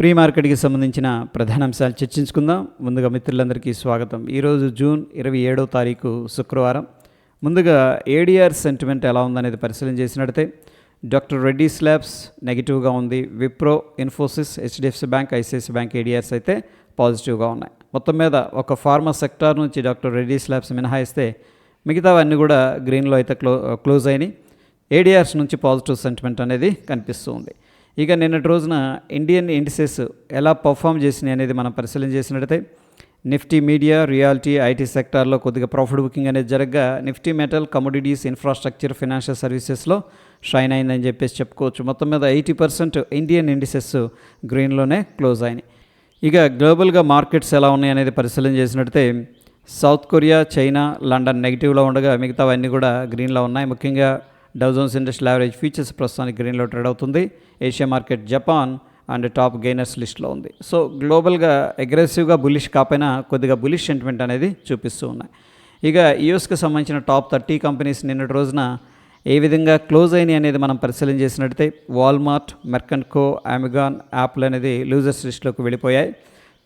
Pre మార్కెట్కి సంబంధించిన ప్రధాన అంశాలు చర్చించుకుందాం. ముందుగా మిత్రులందరికీ స్వాగతం. ఈరోజు జూన్ ఇరవై ఏడో తారీఖు శుక్రవారం. ముందుగా ఏడిఆర్ సెంటిమెంట్ ఎలా ఉందనేది పరిశీలన చేసినట్టే డాక్టర్ రెడ్డి స్లాబ్స్ నెగిటివ్గా ఉంది. Wipro Infosys HDFC bank ICICI bank ADRs అయితే పాజిటివ్గా ఉన్నాయి. మొత్తం మీద ఒక ఫార్మా సెక్టార్ నుంచి డాక్టర్ రెడ్డి స్లాబ్స్ మినహాయిస్తే మిగతావన్నీ కూడా గ్రీన్లో అయితే క్లో క్లోజ్ అయినాయి. ఏడిఆర్స్ నుంచి పాజిటివ్ సెంటిమెంట్ అనేది కనిపిస్తూ ఉంది. ఇక నిన్నటి రోజున ఇండియన్ ఇండిసెస్ ఎలా పర్ఫామ్ చేసినాయి అనేది మనం పరిశీలన చేసినట్టయితే నిఫ్టీ మీడియా రియాలిటీ ఐటీ సెక్టార్లో కొద్దిగా ప్రాఫిట్ బుకింగ్ అనేది జరగగా Nifty metal commodities infrastructure financial సర్వీసెస్లో షైన్ అయిందని చెప్పేసి చెప్పుకోవచ్చు. మొత్తం మీద ఎయిటీ పర్సెంట్ ఇండియన్ ఇండిసెస్ గ్రీన్లోనే క్లోజ్ అయినాయి. ఇక గ్లోబల్గా మార్కెట్స్ ఎలా ఉన్నాయి అనేది పరిశీలన చేసినట్టయితే సౌత్ కొరియా చైనా లండన్ నెగిటివ్లో ఉండగా మిగతావన్నీ కూడా గ్రీన్లో ఉన్నాయి. ముఖ్యంగా డౌజోన్స్ ఇండస్ట్రియల్ యావరేజ్ ఫీచర్స్ ప్రస్తుతానికి గ్రీన్లో ట్రేడ్ అవుతుంది. Asia market Japan and top gainers లిస్ట్లో ఉంది. సో గ్లోబల్గా అగ్రెసివ్గా బులిష్ కాపోయినా కొద్దిగా బులిష్ సెంటిమెంట్ అనేది చూపిస్తూ ఉన్నాయి. ఇక యూఎస్కి సంబంధించిన టాప్ థర్టీ కంపెనీస్ నిన్నటి రోజున ఏ విధంగా క్లోజ్ అయినాయి అనేది మనం పరిశీలన చేసినట్టయితే వాల్మార్ట్ మెర్కంట్కో అమెజాన్ యాప్లు అనేది లూజర్స్ లిస్ట్లోకి వెళ్ళిపోయాయి.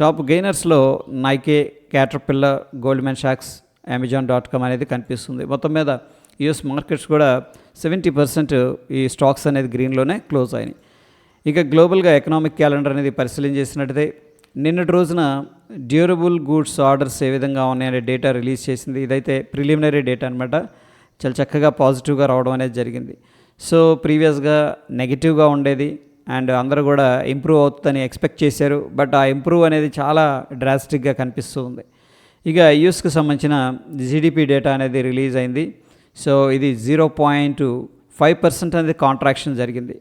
టాప్ గెయినర్స్లో నైకే క్యాటర్పిల్లర్ గోల్డ్మెన్ షాక్స్ అమెజాన్ డాట్ కామ్ అనేది కనిపిస్తుంది. మొత్తం మీద యూఎస్ మార్కెట్స్ కూడా సెవెంటీ పర్సెంట్ ఈ స్టాక్స్ అనేది గ్రీన్లోనే క్లోజ్ అయినాయి. ఇక గ్లోబల్గా ఎకనామిక్ క్యాలెండర్ అనేది పరిశీలన చేసినట్టయితే నిన్నటి రోజున డ్యూరబుల్ గూడ్స్ ఆర్డర్స్ ఏ విధంగా ఉన్నాయనే డేటా రిలీజ్ చేసింది. ఇదైతే ప్రిలిమినరీ డేటా అనమాట చాలా చక్కగా పాజిటివ్గా రావడం అనేది జరిగింది. సో ప్రీవియస్గా నెగిటివ్గా ఉండేది అండ్ అందరూ కూడా ఇంప్రూవ్ అవుతుందని ఎక్స్పెక్ట్ చేశారు. బట్ ఆ ఇంప్రూవ్ అనేది చాలా డ్రాస్టిక్గా కనిపిస్తూ ఉంది. ఇక యూఎస్కి సంబంధించిన జీడిపి డేటా అనేది రిలీజ్ అయింది. సో ఇది జీరో పాయింట్ ఫైవ్ పర్సెంట్ అనేది కాంట్రాక్షన్ జరిగింది.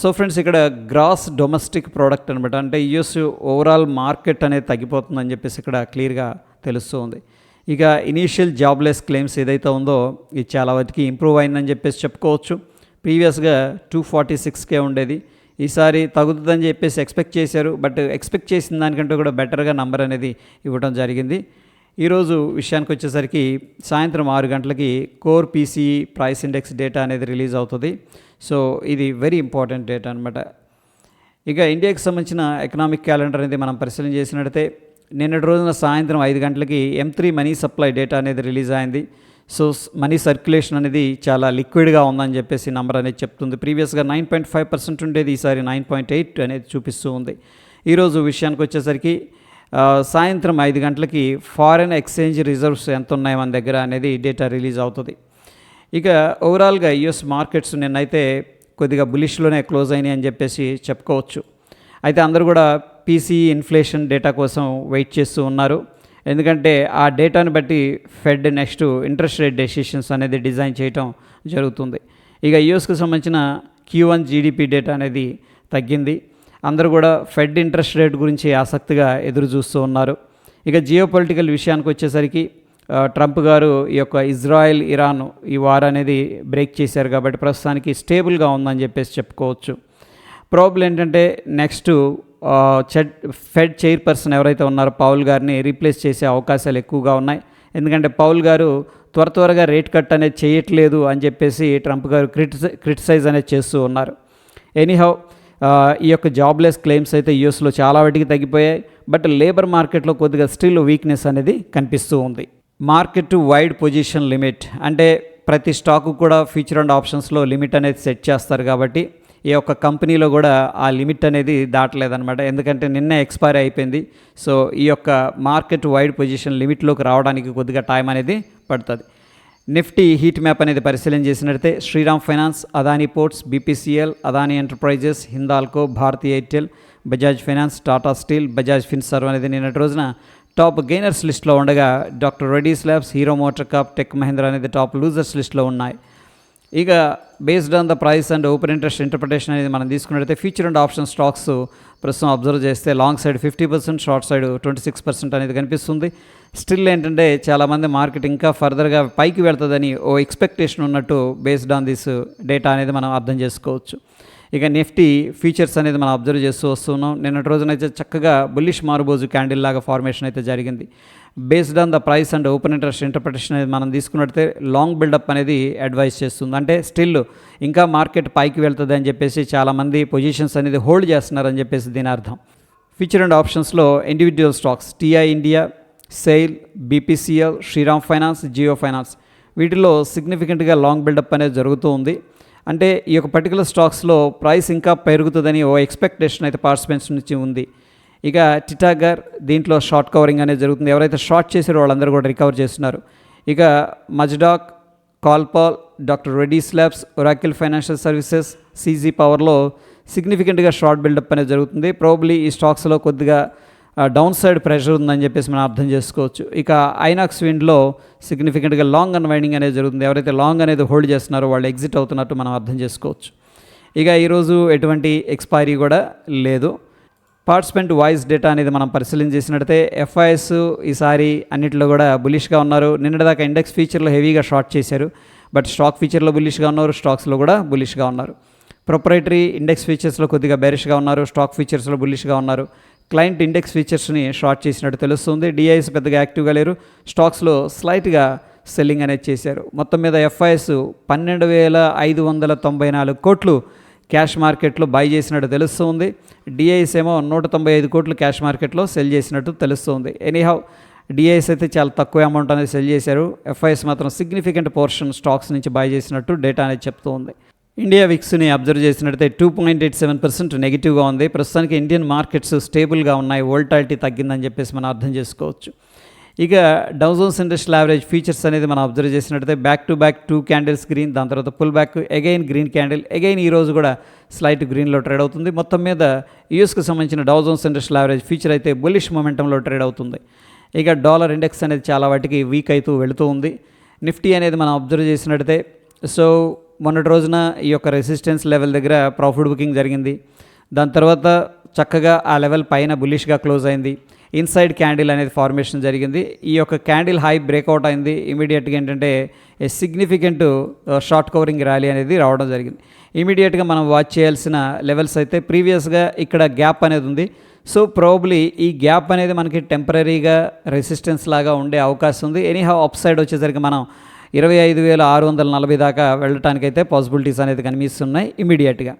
సో ఫ్రెండ్స్ ఇక్కడ గ్రాస్ డొమెస్టిక్ ప్రోడక్ట్ అనమాట అంటే యుఎస్ ఓవరాల్ మార్కెట్ అనేది తగ్గిపోతుందని చెప్పేసి ఇక్కడ క్లియర్గా తెలుస్తూ ఉంది. ఇక ఇనీషియల్ జాబ్లెస్ క్లెయిమ్స్ ఏదైతే ఉందో ఇది చాలా వాటికి ఇంప్రూవ్ అయిందని చెప్పేసి చెప్పుకోవచ్చు. ప్రీవియస్గా టూ ఫార్టీ సిక్స్కే ఉండేది. ఈసారి తగ్గుతుందని చెప్పేసి ఎక్స్పెక్ట్ చేశారు. బట్ ఎక్స్పెక్ట్ చేసిన దానికంటే కూడా బెటర్గా నంబర్ అనేది ఇవ్వడం జరిగింది. ఈరోజు విషయానికి వచ్చేసరికి సాయంత్రం ఆరు గంటలకి core PC price index data అనేది రిలీజ్ అవుతుంది. సో ఇది వెరీ ఇంపార్టెంట్ డేటా అనమాట ఇక ఇండియాకి సంబంధించిన ఎకనామిక్ క్యాలెండర్ అనేది మనం పరిశీలన చేసినట్టయితే నిన్నటి రోజున సాయంత్రం ఐదు గంటలకి M three money supply data అనేది రిలీజ్ అయింది. సో మనీ సర్క్యులేషన్ అనేది చాలా లిక్విడ్గా ఉందని చెప్పేసి నంబర్ అనేది చెప్తుంది. ప్రీవియస్గా నైన్ పాయింట్ ఫైవ్ పర్సెంట్ ఉండేది ఈసారి నైన్ పాయింట్ ఎయిట్ అనేది చూపిస్తూ ఉంది. ఈరోజు విషయానికి వచ్చేసరికి సాయంత్రం ఐదు గంటలకి ఫారెన్ ఎక్స్చేంజ్ రిజర్వ్స్ ఎంత ఉన్నాయి మన దగ్గర అనేది డేటా రిలీజ్ అవుతుంది. ఇక ఓవరాల్గా యుఎస్ మార్కెట్స్ నిన్నైతే కొద్దిగా బులిష్లోనే క్లోజ్ అయినాయి అని చెప్పేసి చెప్పుకోవచ్చు. అయితే అందరూ కూడా పీసీ ఇన్ఫ్లేషన్ డేటా కోసం వెయిట్ చేస్తూ ఉన్నారు. ఎందుకంటే ఆ డేటాను బట్టి Fed next interest rate decisions అనేది డిజైన్ చేయటం జరుగుతుంది. ఇక యూఎస్కి సంబంధించిన క్యూ వన్ జీడిపి డేటా అనేది తగ్గింది. అందరూ కూడా ఫెడ్ ఇంట్రెస్ట్ రేట్ గురించి ఆసక్తిగా ఎదురు చూస్తూ ఉన్నారు. ఇక జియో పొలిటికల్ విషయానికి వచ్చేసరికి ట్రంప్ గారు ఈ యొక్క ఇజ్రాయెల్ ఇరాన్ ఈ వార్ అనేది బ్రేక్ చేశారు కాబట్టి ప్రస్తుతానికి స్టేబుల్గా ఉందని చెప్పేసి చెప్పుకోవచ్చు. ప్రాబ్లం ఏంటంటే నెక్స్ట్ చెడ్ ఫెడ్ చైర్పర్సన్ ఎవరైతే ఉన్నారో పౌల్ గారిని రీప్లేస్ చేసే అవకాశాలు ఎక్కువగా ఉన్నాయి. ఎందుకంటే పౌల్ గారు త్వర త్వరగా రేట్ కట్ అనేది చేయట్లేదు అని చెప్పేసి ట్రంప్ గారు క్రిటిసై క్రిటిసైజ్ అనేది చేస్తూ ఉన్నారు. ఎనీహౌ ఈ యొక్క జాబ్లెస్ క్లెయిమ్స్ అయితే యూఎస్లో చాలా వాటికి తగ్గిపోయాయి. బట్ లేబర్ మార్కెట్లో కొద్దిగా స్టిల్ వీక్నెస్ అనేది కనిపిస్తూ ఉంది. మార్కెట్ వైడ్ పొజిషన్ లిమిట్ అంటే ప్రతి స్టాకు కూడా ఫ్యూచర్ అండ్ ఆప్షన్స్లో లిమిట్ అనేది సెట్ చేస్తారు కాబట్టి ఈ యొక్క కంపెనీలో కూడా ఆ లిమిట్ అనేది దాటలేదనమాట ఎందుకంటే నిన్నే ఎక్స్పైర్ అయిపోయింది. సో ఈ యొక్క మార్కెట్ వైడ్ పొజిషన్ లిమిట్లోకి రావడానికి కొద్దిగా టైం అనేది పడుతుంది. నిఫ్టీ హీట్ మ్యాప్ అనేది పరిశీలన చేసినట్లయితే Shriram finance Adani ports BPCL Adani enterprises Hindalco Bharti Airtel Bajaj finance Tata steel Bajaj Finserv అనేది నిన్నటి రోజున టాప్ గెయినర్స్ లిస్ట్లో ఉండగా doctor Reddy's labs hero motor corp tech Mahindra అనేది టాప్ లూజర్స్ లిస్ట్లో ఉన్నాయి. ఇక based on the price and open interest interpretation అనేది మనం తీసుకున్నట్టయితే ఫ్యూచర్ అండ్ ఆప్షన్ స్టాక్స్ ప్రస్తుతం అబ్జర్వ్ చేస్తే long side fifty percent short side twenty six percent అనేది కనిపిస్తుంది. స్టిల్ ఏంటంటే చాలామంది మార్కెట్ ఇంకా ఫర్దర్గా పైకి వెళ్తుందని ఓ ఎక్స్పెక్టేషన్ ఉన్నట్టు బేస్డ్ ఆన్ దిస్ డేటా అనేది మనం అర్థం చేసుకోవచ్చు. ఇక నిఫ్టీ ఫీచర్స్ అనేది మనం అబ్జర్వ్ చేస్తూ వస్తున్నాం నిన్నటి రోజునైతే చక్కగా బుల్లిష్ మారుబోజు క్యాండిల్ లాగా ఫార్మేషన్ అయితే జరిగింది. Based on the price and open interest interpretation అనేది మనం తీసుకున్నట్టే లాంగ్ బిల్డప్ అనేది అడ్వైస్ చేస్తుంది. అంటే స్టిల్ ఇంకా మార్కెట్ పైకి వెళ్తుంది అని చెప్పేసి చాలామంది పొజిషన్స్ అనేది హోల్డ్ చేస్తున్నారని చెప్పేసి దీని అర్థం. ఫ్యూచర్ అండ్ ఆప్షన్స్లో individual stocks TI India SAIL BPCL Shriram finance Jio finance వీటిలో సిగ్నిఫికెంట్గా లాంగ్ బిల్డప్ అనేది జరుగుతూ ఉంది. అంటే ఈ యొక్క పర్టికులర్ స్టాక్స్లో ప్రైస్ ఇంకా పెరుగుతుందని ఓ ఎక్స్పెక్టేషన్ అయితే పార్టిసిపెంట్స్ నుంచి ఉంది. ఇక టిటాగర్ దీంట్లో షార్ట్ కవరింగ్ అనేది జరుగుతుంది. ఎవరైతే షార్ట్ చేసారో వాళ్ళందరూ కూడా రికవర్ చేస్తున్నారు. ఇక Mazdock కాల్పాల్ doctor Reddy's labs Oracle financial services CG పవర్లో సిగ్నిఫికెంట్గా షార్ట్ బిల్డప్ అనేది జరుగుతుంది. ప్రాబ్లీ ఈ స్టాక్స్లో కొద్దిగా డౌన్ సైడ్ ప్రెషర్ ఉందని చెప్పేసి మనం అర్థం చేసుకోవచ్చు. ఇక ఐనాక్స్ విండ్లో సిగ్నిఫికెంట్గా లాంగ్ అన్వైండింగ్ అనేది జరుగుతుంది. ఎవరైతే లాంగ్ అనేది హోల్డ్ చేస్తున్నారో వాళ్ళు ఎగ్జిట్ అవుతున్నట్టు మనం అర్థం చేసుకోవచ్చు. ఇక ఈరోజు ఎటువంటి ఎక్స్పైరీ కూడా లేదు. పార్టిసిపెంట్ వాయిస్ డేటా అనేది మనం పరిశీలన చేసినట్టయితే ఎఫ్ఐఎస్ ఈసారి అన్నింటిలో కూడా బులిష్గా ఉన్నారు. నిన్నటిదాకా ఇండెక్స్ ఫీచర్లో హెవీగా షార్ట్ చేశారు. బట్ స్టాక్ ఫీచర్లో బులిష్గా ఉన్నారు స్టాక్స్లో కూడా బులిష్గా ఉన్నారు. ప్రొపరేటరీ ఇండెక్స్ ఫీచర్స్లో కొద్దిగా బెరిష్గా ఉన్నారు స్టాక్ ఫీచర్స్లో బులిష్గా ఉన్నారు. క్లయింట్ ఇండెక్స్ ఫీచర్స్ని షార్ట్ చేసినట్టు తెలుస్తుంది. డిఐఎస్ పెద్దగా యాక్టివ్గా లేరు. స్టాక్స్లో స్లైట్గా సెల్లింగ్ అనేది చేశారు. మొత్తం మీద ఎఫ్ఐఎస్ పన్నెండు వేల ఐదు వందల తొంభై నాలుగు కోట్లు క్యాష్ మార్కెట్లో బై చేసినట్టు తెలుస్తుంది. డిఐఎస్ ఏమో నూట తొంభై ఐదు కోట్లు క్యాష్ మార్కెట్లో సెల్ చేసినట్టు తెలుస్తుంది. ఎనీహౌ డిఐఎస్ అయితే చాలా తక్కువ అమౌంట్ అనేది సెల్ చేశారు. ఎఫ్ఐఎస్ మాత్రం సిగ్నిఫికెంట్ పోర్షన్ స్టాక్స్ నుంచి బై చేసినట్టు డేటా అనేది చెప్తూ ఉంది ఇండియా విక్స్ని అబ్జర్వ్ చేసినట్టయితే two point eight seven percent నెగిటివ్గా ఉంది. ప్రస్తుతానికి ఇండియన్ మార్కెట్స్ స్టేబుల్గా ఉన్నాయి. వోల్టాలిటీ తగ్గిందని చెప్పేసి మనం అర్థం చేసుకోవచ్చు. ఇక డౌజోన్స్ ఇండస్ట్రియల్ యావరేజ్ ఫీచర్స్ అనేది మనం అబ్జర్వ్ చేసినట్టయితే back to back two candles green దాని తర్వాత pull back again green candle again ఈ రోజు కూడా స్లైట్ గ్రీన్లో ట్రేడ్ అవుతుంది. మొత్తం మీద యూఎస్కి సంబంధించిన Dow Jones industrial average future అయితే బులిష్ మొమెంటంలో ట్రేడ్ అవుతుంది. ఇక డాలర్ ఇండెక్స్ అనేది చాలా వాటికి వీక్ అవుతూ వెళుతూ ఉంది. నిఫ్టీ అనేది మనం అబ్జర్వ్ చేసినట్టయితే సో మొన్నటి రోజున ఈ యొక్క రెసిస్టెన్స్ లెవెల్ దగ్గర ప్రాఫిట్ బుకింగ్ జరిగింది. దాని తర్వాత చక్కగా ఆ లెవెల్ పైన బులిష్గా క్లోజ్ అయింది. ఇన్సైడ్ క్యాండిల్ అనేది ఫార్మేషన్ జరిగింది. ఈ యొక్క క్యాండిల్ హై బ్రేక్అవుట్ అయింది. ఇమీడియట్గా ఏంటంటే a significant short covering rally అనేది రావడం జరిగింది. ఇమీడియట్గా మనం వాచ్ చేయాల్సిన లెవెల్స్ అయితే ప్రీవియస్గా ఇక్కడ గ్యాప్ అనేది ఉంది. సో ప్రాబ్లీ ఈ గ్యాప్ అనేది మనకి టెంపరీగా రెసిస్టెన్స్ లాగా ఉండే అవకాశం ఉంది. ఎనీహౌ అప్ సైడ్ వచ్చేసరికి మనం ఇరవై ఐదు వేల ఆరు వందల నలభై దాకా వెళ్ళటానికైతే పాసిబిలిటీస్ అనేది కనిపిస్తున్నాయి ఇమీడియట్గా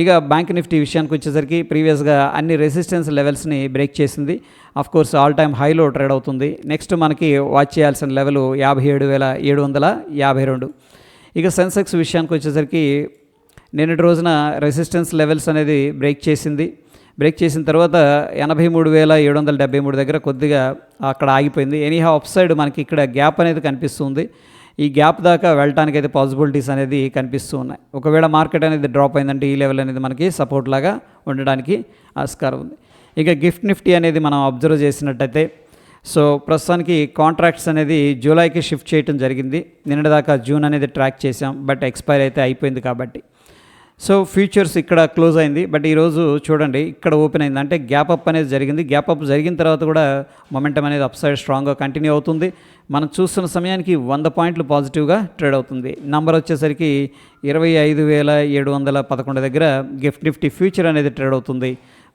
ఇక బ్యాంక్ నిఫ్టీ విషయానికి వచ్చేసరికి ప్రీవియస్గా అన్ని రెసిస్టెన్స్ లెవెల్స్ని బ్రేక్ చేసింది. అఫ్ కోర్స్ ఆల్ టైమ్ హైలో ట్రేడ్ అవుతుంది. నెక్స్ట్ మనకి వాచ్ చేయాల్సిన లెవెల్ యాభై ఏడు వేల ఏడు వందల యాభై రెండు. ఇక సెన్సెక్స్ విషయానికి వచ్చేసరికి నిన్నటి రోజున రెసిస్టెన్స్ లెవెల్స్ అనేది బ్రేక్ చేసింది. బ్రేక్ చేసిన తర్వాత ఎనభై మూడు వేల ఏడు వందల డెబ్బై మూడు దగ్గర కొద్దిగా అక్కడ ఆగిపోయింది. ఎనీహా అప్ సైడ్ మనకి ఇక్కడ గ్యాప్ అనేది కనిపిస్తుంది. ఈ గ్యాప్ దాకా వెళ్ళటానికి అయితే పాసిబిలిటీస్ అనేది కనిపిస్తూ ఉన్నాయి. ఒకవేళ మార్కెట్ అనేది డ్రాప్ అయిందంటే ఈ లెవెల్ అనేది మనకి సపోర్ట్ లాగా ఉండడానికి ఆస్కారం ఉంది. ఇక గిఫ్ట్ నిఫ్టీ అనేది మనం అబ్జర్వ్ చేసినట్టయితే సో ప్రస్తుతానికి కాంట్రాక్ట్స్ అనేది జూలైకి షిఫ్ట్ చేయడం జరిగింది. నిన్నటిదాకా జూన్ అనేది ట్రాక్ చేసాం బట్ ఎక్స్పైర్ అయితే అయిపోయింది కాబట్టి. సో ఫ్యూచర్స్ ఇక్కడ క్లోజ్ అయింది. బట్ ఈరోజు చూడండి ఇక్కడ ఓపెన్ అయింది. అంటే గ్యాప్ అప్ అనేది జరిగింది. గ్యాప్ అప్ జరిగిన తర్వాత కూడా మొమెంటం అనేది అప్ సైడ్ స్ట్రాంగ్గా కంటిన్యూ అవుతుంది. మనం చూస్తున్న సమయానికి వంద పాయింట్లు పాజిటివ్గా ట్రేడ్ అవుతుంది. నంబర్ వచ్చేసరికి ఇరవై ఐదు వేల ఏడు వందల పదకొండు దగ్గర గిఫ్ట్ నిఫ్టీ ఫ్యూచర్ అనేది ట్రేడ్ అవుతుంది.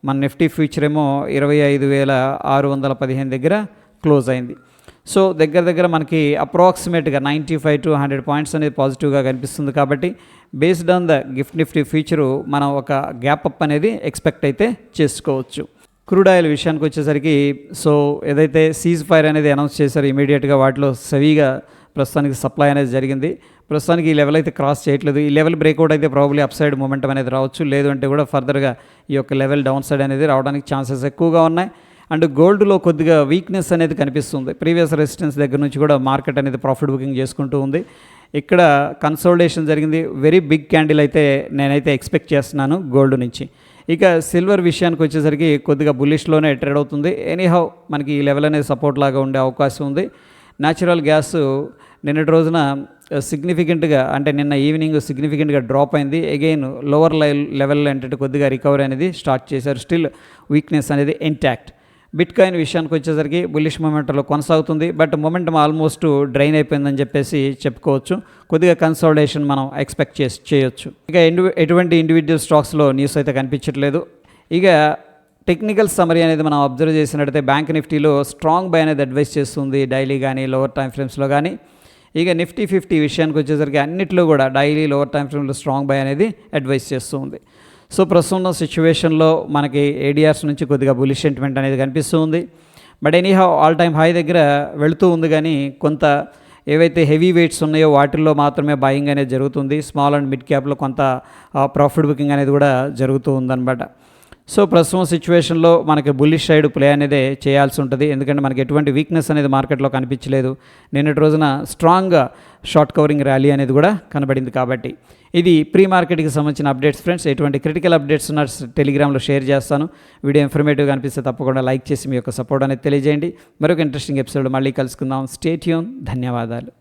మన నిఫ్టీ ఫ్యూచర్ ఏమో ఇరవై ఐదు వేల ఆరు వందల పదిహేను దగ్గర క్లోజ్ అయింది. సో దగ్గర దగ్గర మనకి అప్రాక్సిమేట్గా ninety five to hundred points అనేది పాజిటివ్గా కనిపిస్తుంది కాబట్టి based on the gift Nifty future మనం ఒక గ్యాప్ అప్ అనేది ఎక్స్పెక్ట్ అయితే చేసుకోవచ్చు. క్రూడ్ ఆయిల్ విషయానికి వచ్చేసరికి సో ఏదైతే సీజ్ ఫైర్ అనేది అనౌన్స్ చేశారో ఇమీడియట్గా వాటిలో సవిగా ప్రస్తుతానికి సప్లై అనేది జరిగింది. ప్రస్తుతానికి ఈ లెవెల్ అయితే క్రాస్ చేయట్లేదు. ఈ లెవెల్ బ్రేక్అవుట్ అయితే ప్రాబ్లీ అప్ సైడ్ మూమెంట్ అనేది రావచ్చు. లేదు అంటే కూడా ఫర్దర్గా ఈ యొక్క లెవెల్ డౌన్ సైడ్ అనేది రావడానికి ఛాన్సెస్ ఎక్కువగా ఉన్నాయి. అండ్ గోల్డ్లో కొద్దిగా వీక్నెస్ అనేది కనిపిస్తుంది. ప్రీవియస్ రెసిస్టెన్స్ దగ్గర నుంచి కూడా మార్కెట్ అనేది ప్రాఫిట్ బుకింగ్ చేసుకుంటూ ఉంది. ఇక్కడ కన్సోల్టేషన్ జరిగింది. వెరీ బిగ్ క్యాండిల్ అయితే నేనైతే ఎక్స్పెక్ట్ చేస్తున్నాను గోల్డ్ నుంచి. ఇక సిల్వర్ విషయానికి వచ్చేసరికి కొద్దిగా బుల్లిష్లోనే ట్రేడ్ అవుతుంది. ఎనీహౌ మనకి ఈ లెవెల్ అనేది సపోర్ట్ లాగా ఉండే అవకాశం ఉంది. న్యాచురల్ గ్యాస్ నిన్నటి రోజున uh, సిగ్నిఫికెంట్గా అంటే నిన్న ఈవినింగ్ సిగ్నిఫికెంట్గా డ్రాప్ అయింది. అగైన్ లోవర్ లెవెల్ అంటే కొద్దిగా రికవరీ అనేది స్టార్ట్ చేశారు. స్టిల్ వీక్నెస్ అనేది ఇంటాక్ట్ బిట్ కాయిన్ విషయానికి వచ్చేసరికి బుల్లిష్ మూమెంట్లో కొనసాగుతుంది. బట్ మొమెంటం ఆల్మోస్ట్ డ్రైన్ అయిపోయిందని చెప్పేసి చెప్పుకోవచ్చు. కొద్దిగా కన్సల్టేషన్ మనం ఎక్స్పెక్ట్ చేసి చేయొచ్చు. ఇక ఇండి ఎటువంటి ఇండివిజువల్ స్టాక్స్లో న్యూస్ అయితే కనిపించట్లేదు. ఇక టెక్నికల్ సమరీ అనేది మనం అబ్జర్వ్ చేసినట్టయితే బ్యాంక్ నిఫ్టీలో స్ట్రాంగ్ బై అనేది అడ్వైస్ చేస్తుంది డైలీ కానీ లోవర్ టైం ఫ్రేమ్స్లో కానీ ఇక నిఫ్టీ ఫిఫ్టీ విషయానికి వచ్చేసరికి అన్నిట్లో కూడా డైలీ లోవర్ టైం ఫ్రేమ్లో స్ట్రాంగ్ బై అనేది అడ్వైస్ చేస్తుంది. సో ప్రస్తుతం సిచ్యువేషన్లో మనకి ఏడిఆర్స్ నుంచి కొద్దిగా బులిష్ సెంటిమెంట్ అనేది కనిపిస్తుంది. But anyhow all time high దగ్గర వెళుతూ ఉంది కానీ కొంత ఏవైతే హెవీ వెయిట్స్ ఉన్నాయో వాటిల్లో మాత్రమే బయింగ్ అనేది జరుగుతుంది. స్మాల్ అండ్ మిడ్ క్యాప్లో కొంత ప్రాఫిట్ బుకింగ్ అనేది కూడా జరుగుతూ ఉందన్నమాట. సో ప్రస్తుతం సిచ్యువేషన్లో మనకి బుల్లిష్ సైడ్ ప్లే అనేది చేయాల్సి ఉంటుంది. ఎందుకంటే మనకి ఎటువంటి వీక్నెస్ అనేది మార్కెట్లో కనిపించలేదు. నిన్నటి రోజున స్ట్రాంగ్ షార్ట్ కవరింగ్ ర్యాలీ అనేది కూడా కనబడింది కాబట్టి. ఇది ప్రీ మార్కెట్కి సంబంధించిన అప్డేట్స్ ఫ్రెండ్స్. ఎటువంటి క్రిటికల్ అప్డేట్స్ ఉన్న టెలిగ్రామ్లో షేర్ చేస్తాను. వీడియో ఇన్ఫర్మేటివ్గా అనిపిస్తే తప్పకుండా లైక్ చేసి మీ యొక్క సపోర్ట్ అనేది తెలియజేయండి. మరొక ఇంట్రెస్టింగ్ ఎపిసోడ్ మళ్ళీ కలుసుకుందాం. స్టేట్యూన్ ధన్యవాదాలు.